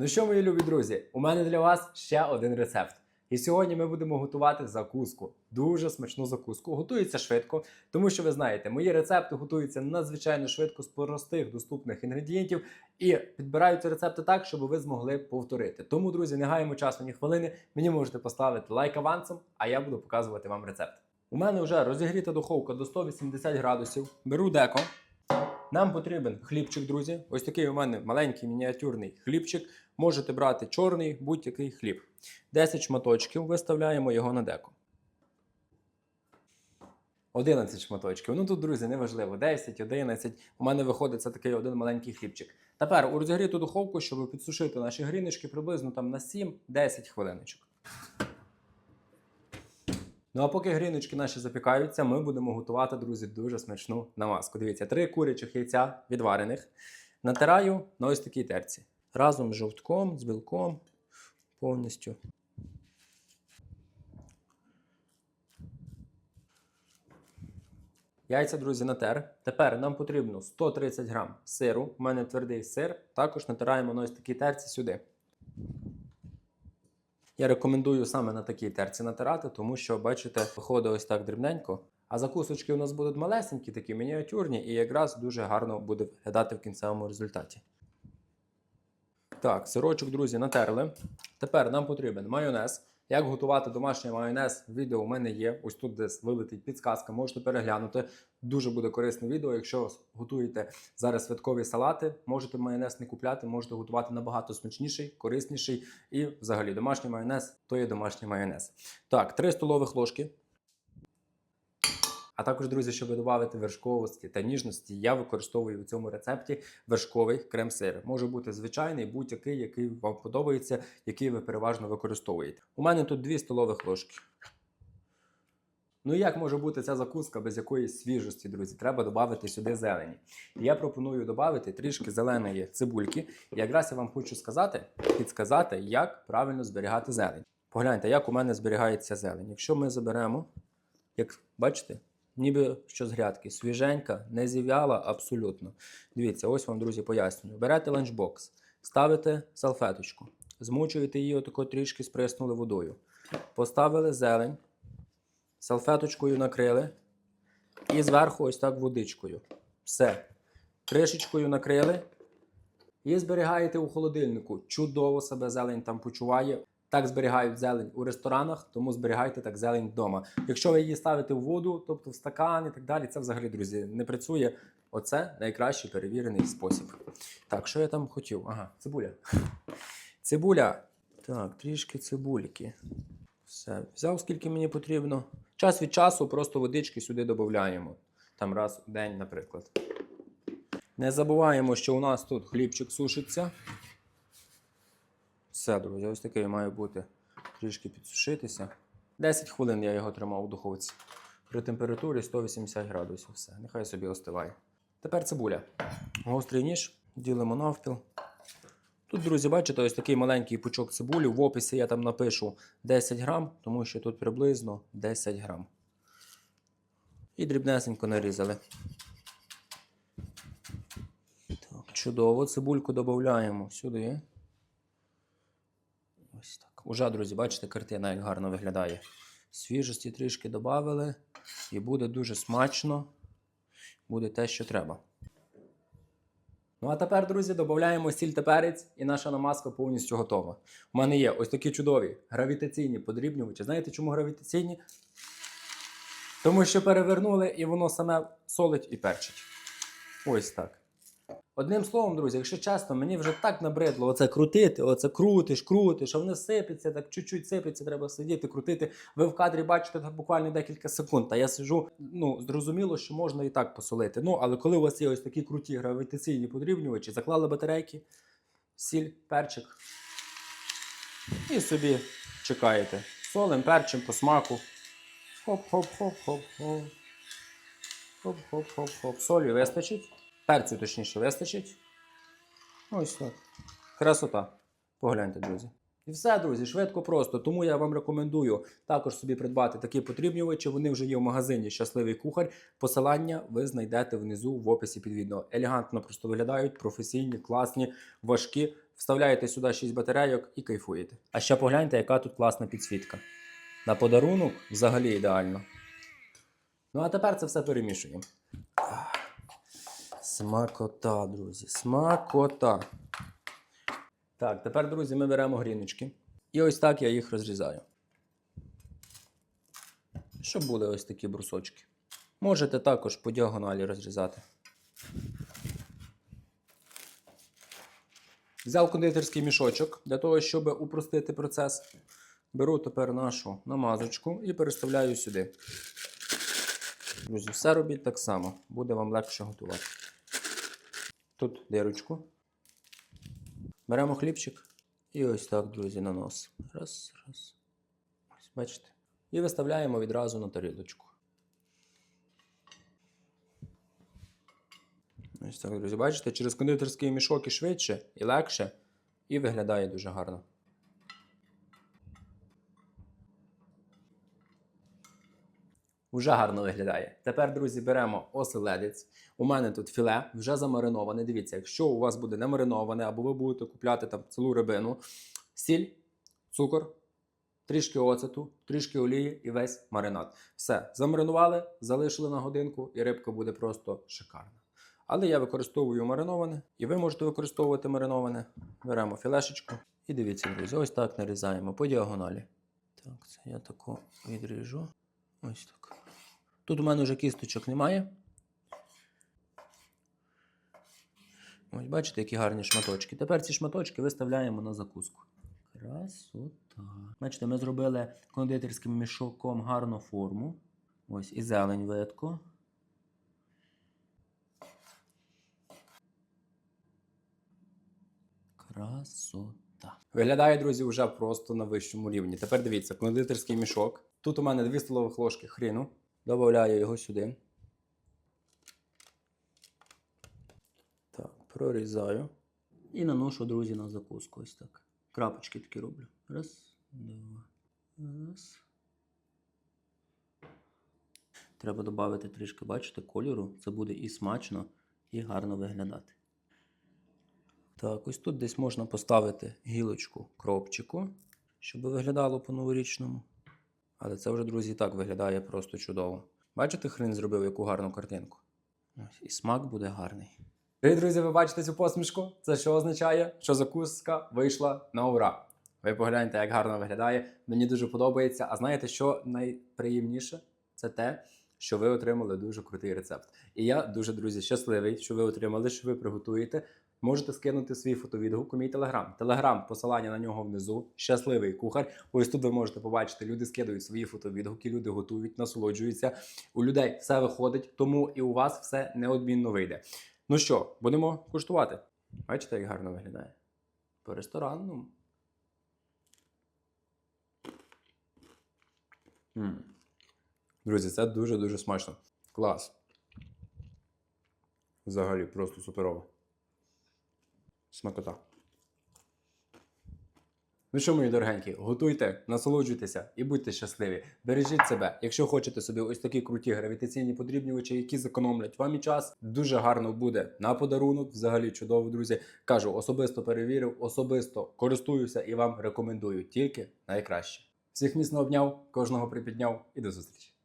Ну що, мої любі друзі, у мене для вас ще один рецепт. І сьогодні ми будемо готувати закуску. Дуже смачну закуску. Готується швидко, тому що ви знаєте, мої рецепти готуються надзвичайно швидко з простих доступних інгредієнтів і підбираються рецепти так, щоб ви змогли повторити. Тому, друзі, не гаємо часу ні хвилини. Мені можете поставити лайк авансом, а я буду показувати вам рецепт. У мене вже розігріта духовка до 180 градусів. Беру деко. Нам потрібен хлібчик, друзі. Ось такий у мене маленький мініатюрний хлібчик. Можете брати чорний будь-який хліб. 10 шматочків виставляємо його на деко. 11 шматочків. Ну тут, друзі, неважливо. 10, 11. У мене виходить це такий один маленький хлібчик. Тепер у розігріту духовку, щоб підсушити наші гріночки, приблизно там на 7-10 хвилиночок. Ну а поки гріночки наші запікаються, ми будемо готувати, друзі, дуже смачну намазку. Дивіться, три курячих яйця відварених. Натираю на ось такій терці. Разом з жовтком, з білком повністю. Яйця, друзі, натер. Тепер нам потрібно 130 грам сиру. У мене твердий сир. Також натираємо на ось такій терці сюди. Я рекомендую саме на такій терці натирати, тому що, бачите, виходить ось так дрібненько. А закусочки у нас будуть малесенькі, такі мініатюрні, і якраз дуже гарно буде виглядати в кінцевому результаті. Так, сирочок, друзі, натерли. Тепер нам потрібен майонез. Як готувати домашній майонез, відео у мене є. Ось тут десь вилетить підсказка, можете переглянути. Дуже буде корисне відео. Якщо готуєте зараз святкові салати, можете майонез не купляти, можете готувати набагато смачніший, корисніший. І взагалі домашній майонез то є домашній майонез. Так, 3 столових ложки. А також, друзі, щоб додати вершковості та ніжності, я використовую у цьому рецепті вершковий крем-сир. Може бути звичайний, будь-який, який вам подобається, який ви переважно використовуєте. У мене тут 2 столових ложки. Ну і як може бути ця закуска без якоїсь свіжості, друзі? Треба додати сюди зелені. Я пропоную додати трішки зеленої цибульки. І якраз я вам хочу сказати, підсказати, як правильно зберігати зелень. Погляньте, як у мене зберігається зелень. Якщо ми заберемо, як бачите, ніби що з грядки, свіженька, не зів'яла абсолютно. Дивіться, ось вам, друзі, пояснюю. Берете ланчбокс, ставите салфеточку, змучуєте її отако трішки сприснули водою. Поставили зелень, салфеточкою накрили і зверху ось так водичкою. Все. Кришечкою накрили і зберігаєте у холодильнику. Чудово себе зелень там почуває. Так зберігають зелень у ресторанах, тому зберігайте так зелень вдома. Якщо ви її ставите в воду, тобто в стакан і так далі, це взагалі, друзі, не працює. Оце найкращий перевірений спосіб. Так, що я там хотів? Ага, цибуля. Цибуля. Так, трішки цибульки. Все, взяв скільки мені потрібно. Час від часу просто водички сюди додаємо. Там раз у день, наприклад. Не забуваємо, що у нас тут хлібчик сушиться. Все, друзі, ось такий має бути трішки підсушитися. 10 хвилин я його тримав у духовці. При температурі 180 градусів. Все, нехай собі остиває. Тепер цибуля. Гострий ніж, ділимо навпіл. Тут, друзі, бачите, ось такий маленький пучок цибулі. В описі я там напишу 10 грам, тому що тут приблизно 10 грам. І дрібнесенько нарізали. Так, чудово. Цибульку додаємо сюди. Уже, друзі, бачите, картина як гарно виглядає. Свіжості трішки додали, і буде дуже смачно. Буде те, що треба. Ну а тепер, друзі, додаємо сіль та перець, і наша намазка повністю готова. У мене є ось такі чудові гравітаційні подрібнювачі. Знаєте, чому гравітаційні? Тому що перевернули і воно саме солить і перчить. Ось так. Одним словом, друзі, якщо чесно, мені вже так набридло оце крутити, оце крутиш, крутиш, а воно сипеться, так чуть-чуть сипеться, треба сидіти, крутити. Ви в кадрі бачите буквально декілька секунд. А я сижу, ну, зрозуміло, що можна і так посолити. Ну, але коли у вас є ось такі круті гравітаційні подрібнювачі, заклали батарейки, сіль, перчик. І собі чекаєте. Солим, перчим по смаку. Хоп-хоп-хоп-хоп-хоп. Хоп-хоп-хоп-хоп. Солі вистачить. Перцю точніше вистачить. Ось так. Красота. Погляньте, друзі. І все, друзі, швидко просто. Тому я вам рекомендую також собі придбати такі потрібнювачі. Вони вже є в магазині Щасливий кухар. Посилання ви знайдете внизу в описі під відео. Елегантно просто виглядають, професійні, класні, важкі. вставляєте сюди 6 батарейок і кайфуєте. А ще погляньте, яка тут класна підсвітка. На подарунок взагалі ідеально. Ну а тепер це все перемішуємо. Смакота, друзі, смакота. Так, тепер, друзі, ми беремо гріночки. І ось так я їх розрізаю. Щоб були ось такі брусочки. Можете також по діагоналі розрізати. Взяв кондитерський мішочок для того, щоб упростити процес. Беру тепер нашу намазочку і переставляю сюди. Друзі, все робіть так само, буде вам легше готувати. Тут дирочку. Беремо хлібчик і ось так, друзі, на нос. Раз, раз. Ось, бачите. І виставляємо відразу на тарілочку. Ось так, друзі, бачите, через кондитерський мішок і швидше, і легше, і виглядає дуже гарно. Уже гарно виглядає. Тепер, друзі, беремо оселедець. У мене тут філе вже замариноване. Дивіться, якщо у вас буде не мариноване, або ви будете купляти там цілу рибину, сіль, цукор, трішки оцету, трішки олії і весь маринад. Все, замаринували, залишили на годинку, і рибка буде просто шикарна. Але я використовую мариноване, і ви можете використовувати мариноване. Беремо філешечку і дивіться, друзі, ось так нарізаємо по діагоналі. Так, це я тако відріжу. Ось так. Тут у мене вже кісточок немає. Ось бачите, які гарні шматочки. Тепер ці шматочки виставляємо на закуску. Красота. Бачите, ми зробили кондитерським мішоком гарну форму. Ось і зелень видко. Красота. Виглядає, друзі, вже просто на вищому рівні. Тепер дивіться, кондитерський мішок. Тут у мене 2 столових ложки хріну. Добавляю його сюди. Так, прорізаю. І наношу, друзі, на закуску. Ось так. Крапочки такі роблю. Раз, два. Раз. Треба додати трішки, бачите, кольору. Це буде і смачно, і гарно виглядати. Так, ось тут десь можна поставити гілочку кропчику, щоб виглядало по-новорічному. Але це вже, друзі, і так виглядає просто чудово. Бачите, хрін зробив яку гарну картинку. Ось, і смак буде гарний. Привіт, друзі, ви бачите цю посмішку? Це що означає? Що закуска вийшла на ура. Ви погляньте, як гарно виглядає. Мені дуже подобається. А знаєте, що найприємніше? Це те, що ви отримали дуже крутий рецепт. І я дуже, друзі, щасливий, що ви отримали, що ви приготуєте. Можете скинути свій фотовідгук у мій телеграм. Телеграм, посилання на нього внизу. Щасливий кухар. Ось тут ви можете побачити, люди скидують свої фотовідгуки, люди готують, насолоджуються. У людей все виходить, тому і у вас все неодмінно вийде. Ну що, будемо куштувати. Бачите, як гарно виглядає? По ресторанному. Друзі, це дуже-дуже смачно. Клас. Взагалі, просто суперово. Смакота. Ну що, мої дорогенькі, готуйте, насолоджуйтеся і будьте щасливі. Бережіть себе. Якщо хочете собі ось такі круті гравітаційні подрібнювачі, які зекономлять вам і час, дуже гарно буде на подарунок. Взагалі чудово, друзі. Кажу, особисто перевірив, особисто користуюся і вам рекомендую тільки найкраще. Всіх міцно обняв, кожного припідняв і до зустрічі.